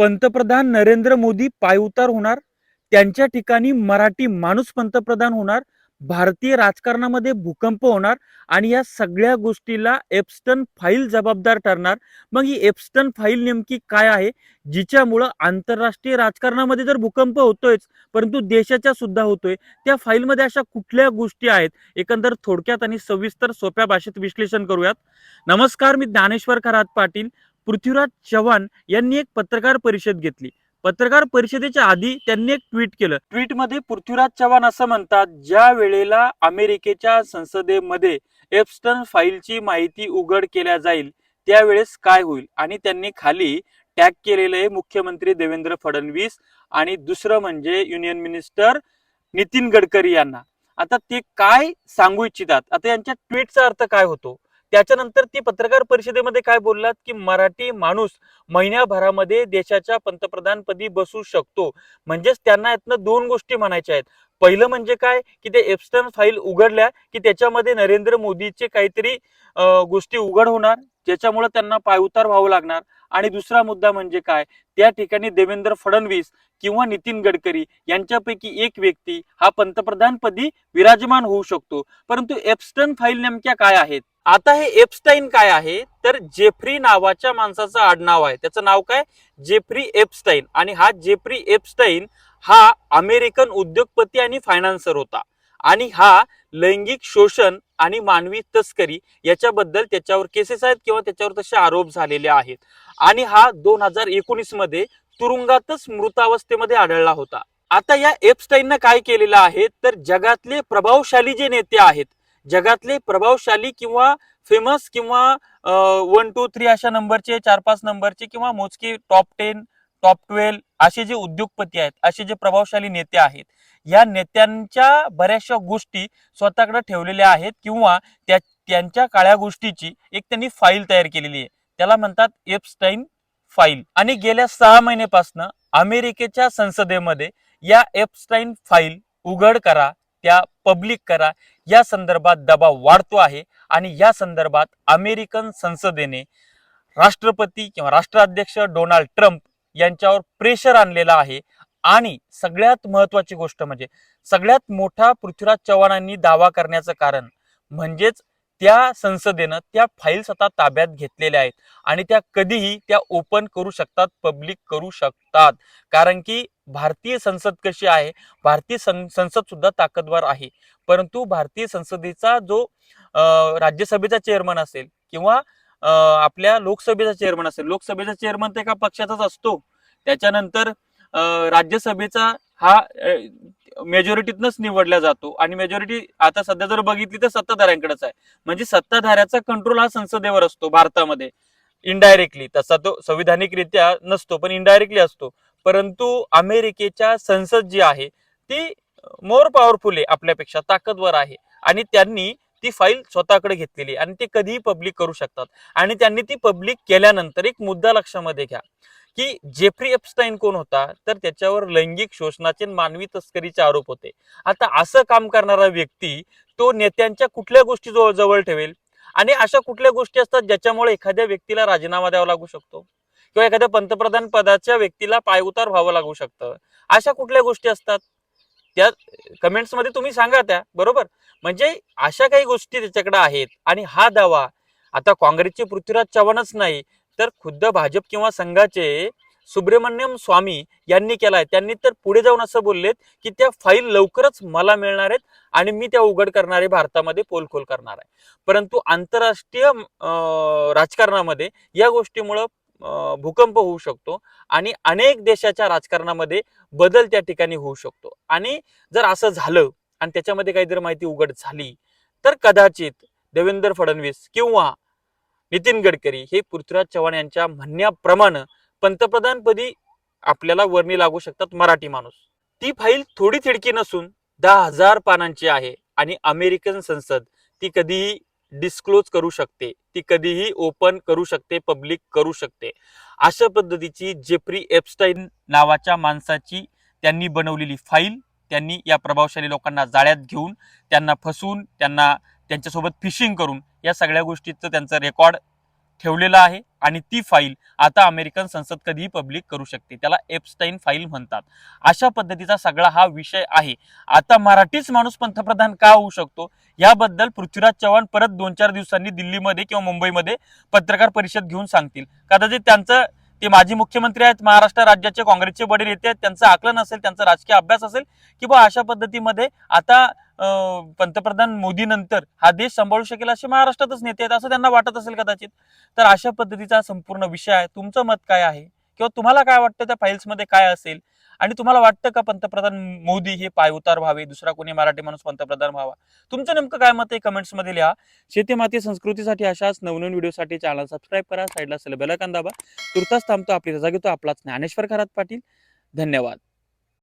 पंतप्रधान नरेंद्र मोदी पायउतार होणार. त्यांच्या ठिकाणी मराठी माणूस पंतप्रधान होणार. भारतीय राजकारणामध्ये भूकंप होणार आणि या सगळ्या गोष्टीला एप्स्टन फाईल जबाबदार ठरणार. मग ही एप्स्टन फाईल नेमकी काय आहे? जिच्यामुळं आंतरराष्ट्रीय राजकारणामध्ये जर भूकंप होतोयच परंतु देशाच्या सुद्धा होतोय त्या फाईलमध्ये अशा कुठल्या गोष्टी आहेत? एकंदर थोडक्यात आणि सविस्तर सोप्या भाषेत विश्लेषण करूयात. नमस्कार मी ज्ञानेश्वर खरात पाटील. पृथ्वीराज चव्हाण यांनी एक पत्रकार परिषद घेतली. पत्रकार परिषदेच्या आधी त्यांनी एक ट्विट केलं. ट्विटमध्ये पृथ्वीराज चव्हाण असं म्हणतात ज्या वेळेला अमेरिकेच्या संसदेमध्ये एप्स्टन फाईलची माहिती उघड केल्या जाईल त्यावेळेस काय होईल? आणि त्यांनी खाली टॅग केलेलं आहे मुख्यमंत्री देवेंद्र फडणवीस आणि दुसरं म्हणजे युनियन मिनिस्टर नितीन गडकरी यांना. आता ते काय सांगू इच्छितात? आता यांच्या ट्विटचा अर्थ काय होतो? त्याच्यानंतर ती पत्रकार परिषदेमध्ये काय बोललात? की मराठी माणूस महिन्याभरामध्ये देशाच्या पंतप्रधानपदी बसू शकतो. म्हणजेच त्यांना यातनं दोन गोष्टी म्हणायच्या आहेत. पहिलं म्हणजे काय? की ते एप्स्टन फाईल उघडल्या की त्याच्यामध्ये नरेंद्र मोदीचे काहीतरी गोष्टी उघड होणार ज्याच्यामुळे त्यांना पायउतार व्हावं लागणार. आणि दुसरा मुद्दा म्हणजे काय? त्या ठिकाणी देवेंद्र फडणवीस किंवा नितीन गडकरी यांच्यापैकी एक व्यक्ती हा पंतप्रधानपदी विराजमान होऊ शकतो. परंतु एप्स्टन फाईल नेमक्या काय आहेत? आता हे एप्स्टाईन काय आहे? तर जेफ्री नावाच्या माणसाचं आडनाव आहे. त्याचं नाव काय? Jeffrey Epstein. आणि हा जेफ्री एप्स्टाईन हा अमेरिकन उद्योगपती आणि फायनान्सर होता. आणि हा लैंगिक शोषण आणि मानवी तस्करी याच्याबद्दल त्याच्यावर केसेस आहेत किंवा त्याच्यावर तसे आरोप झालेले आहेत. आणि हा दोन हजार एकोणीसमध्ये तुरुंगातच मृतावस्थेमध्ये आढळला होता. आता या एप्स्टाईननं काय केलेलं आहे? तर जगातले प्रभावशाली जे नेते आहेत जगातले प्रभावशाली किंवा फेमस किंवा वन टू थ्री अशा नंबरचे चार पाच नंबरचे किंवा मोजके टॉप टेन टॉप ट्वेल्व असे जे उद्योगपती आहेत असे जे प्रभावशाली नेते आहेत या नेत्यांच्या बऱ्याचशा गोष्टी स्वतःकडे ठेवलेल्या आहेत किंवा त्या त्यांच्या काळ्या गोष्टीची एक त्यांनी फाईल तयार केलेली आहे. त्याला म्हणतात एप्स्टाईन फाईल आणि गेल्या सहा महिन्यापासून अमेरिकेच्या संसदेमध्ये या एप्स्टाईन फाईल उघड करा त्या पब्लिक करा. या संदर्भात दबाव वाढतो आहे आणि या संदर्भात अमेरिकन संसदेने राष्ट्रपती किंवा राष्ट्राध्यक्ष डोनाल्ड ट्रम्प यांच्यावर प्रेशर आणलेला आहे. आणि सगळ्यात महत्वाची गोष्ट म्हणजे सगळ्यात मोठा पृथ्वीराज चव्हाणांनी दावा करण्याचं कारण म्हणजेच त्या संसदेनं त्या फाईल्स आता ताब्यात घेतलेल्या आहेत. आणि त्या कधीही त्या ओपन करू शकतात पब्लिक करू शकतात. कारण की भारतीय संसद कशी आहे? भारतीय सं संसद सुद्धा ताकदवर आहे. परंतु भारतीय संसदेचा जो राज्यसभेचा चेअरमन असेल किंवा आपल्या लोकसभेचा चेअरमन असेल लोकसभेचा चेअरमन तर एका पक्षाचाच असतो. त्याच्यानंतर राज्यसभेचा हा मेजॉरिटीतनच निवडला जातो. आणि मेजॉरिटी आता सध्या जर बघितली तर सत्ताधाऱ्यांकडेच आहे. म्हणजे सत्ताधाऱ्याचा कंट्रोल हा संसदेवर असतो भारतामध्ये. इनडायरेक्टली तसा तो संविधानिकरित्या नसतो पण इनडायरेक्टली असतो. परंतु अमेरिकेच्या संसद जी आहे ती मोर पॉवरफुल आहे आपल्यापेक्षा ताकदवर आहे. आणि त्यांनी ती फाईल स्वतःकडे घेतलेली आणि ते कधीही पब्लिक करू शकतात. आणि त्यांनी ती पब्लिक केल्यानंतर एक मुद्दा लक्षामध्ये घ्या. की जेफ्री एपस्टाईन कोण होता तर त्याच्यावर लैंगिक शोषणाचे मानवी तस्करीचे आरोप होते. आता असं काम करणारा व्यक्ती तो नेत्यांच्या कुठल्या गोष्टी जवळ जवळ ठेवेल? आणि अशा कुठल्या गोष्टी असतात ज्याच्यामुळे एखाद्या व्यक्तीला राजीनामा द्यावा लागू शकतो? किंवा एखाद्या पंतप्रधान पदाच्या व्यक्तीला पायउतार व्हावं लागू शकतं? अशा कुठल्या गोष्टी असतात? त्या कमेंट्समध्ये तुम्ही सांगा त्या बरोबर? म्हणजे अशा काही गोष्टी त्याच्याकडे आहेत. आणि हा दावा आता काँग्रेसचे पृथ्वीराज चव्हाणच नाही तर खुद्द भाजप किंवा संघाचे सुब्रमण्यम स्वामी यांनी केलाय. त्यांनी तर पुढे जाऊन असं बोललेत की त्या फाईल लवकरच मला मिळणार आहेत आणि मी त्या उघड करणारे भारतामध्ये पोलखोल करणार आहे. परंतु आंतरराष्ट्रीय राजकारणामध्ये या गोष्टीमुळं भूकंप होऊ शकतो आणि अनेक देशाच्या राजकारणामध्ये बदल त्या ठिकाणी होऊ शकतो. आणि जर असं झालं आणि त्याच्यामध्ये काही जर माहिती उघड झाली तर कदाचित देवेंद्र फडणवीस किंवा नितीन गडकरी हे पृथ्वीराज चव्हाण यांच्या म्हणण्याप्रमाणे पंतप्रधानपदी आपल्याला वर्णी लागू शकतात मराठी माणूस. ती फाईल थोडी थिडकी नसून दहा हजार पानांची आहे आणि अमेरिकन संसद ती कधीही डिस्क्लोज करू शकते ती कधीही ओपन करू शकते पब्लिक करू शकते. अशा पद्धतीची जेफ्री एप्स्टाईन नावाच्या माणसाची त्यांनी बनवलेली फाईल त्यांनी या प्रभावशाली लोकांना जाळ्यात घेऊन त्यांना फसवून त्यांना त्यांच्यासोबत फिशिंग करून या सगळ्या गोष्टीचं त्यांचं रेकॉर्ड ठेवलेलं आहे आणि ती फाईल आता अमेरिकन संसद कधीही पब्लिक करू शकते. त्याला एपस्टाईन फाईल म्हणतात. अशा पद्धतीचा सगळा हा विषय आहे. आता मराठीच माणूस पंतप्रधान का होऊ शकतो? याबद्दल पृथ्वीराज चव्हाण परत दोन चार दिवसांनी दिल्लीमध्ये किंवा मुंबईमध्ये पत्रकार परिषद घेऊन सांगतील. कदाचित त्यांचं ते माजी मुख्यमंत्री आहेत महाराष्ट्र राज्याचे काँग्रेसचे वडील येते आहेत त्यांचं आकलन असेल त्यांचा राजकीय अभ्यास असेल की बा अशा पद्धतीमध्ये आता पंतप्रधान मोदी नंतर हा देश सांभाळू शकेल असे महाराष्ट्रातच नेते आहेत असं त्यांना वाटत असेल कदाचित. तर अशा पद्धतीचा संपूर्ण विषय आहे. तुमचं मत काय आहे? किंवा तुम्हाला काय वाटतं? त्या फाईल्समध्ये काय असेल? आणि तुम्हाला वाटतं का पंतप्रधान मोदी हे पायउतार व्हावे? दुसरा कोणी मराठी माणूस पंतप्रधान व्हावा? तुमचं नेमकं काय मत आहे? कमेंट्समध्ये लिहा. शेती माती संस्कृतीसाठी अशाच नवनवीन व्हिडिओसाठी चॅनल सबस्क्राईब करा. साईडला असेल बेलायकन दाबा. तुर्तास थांबतो आपली रजा घेतो. आपलाच ज्ञानेश्वर खरात पाटील. धन्यवाद.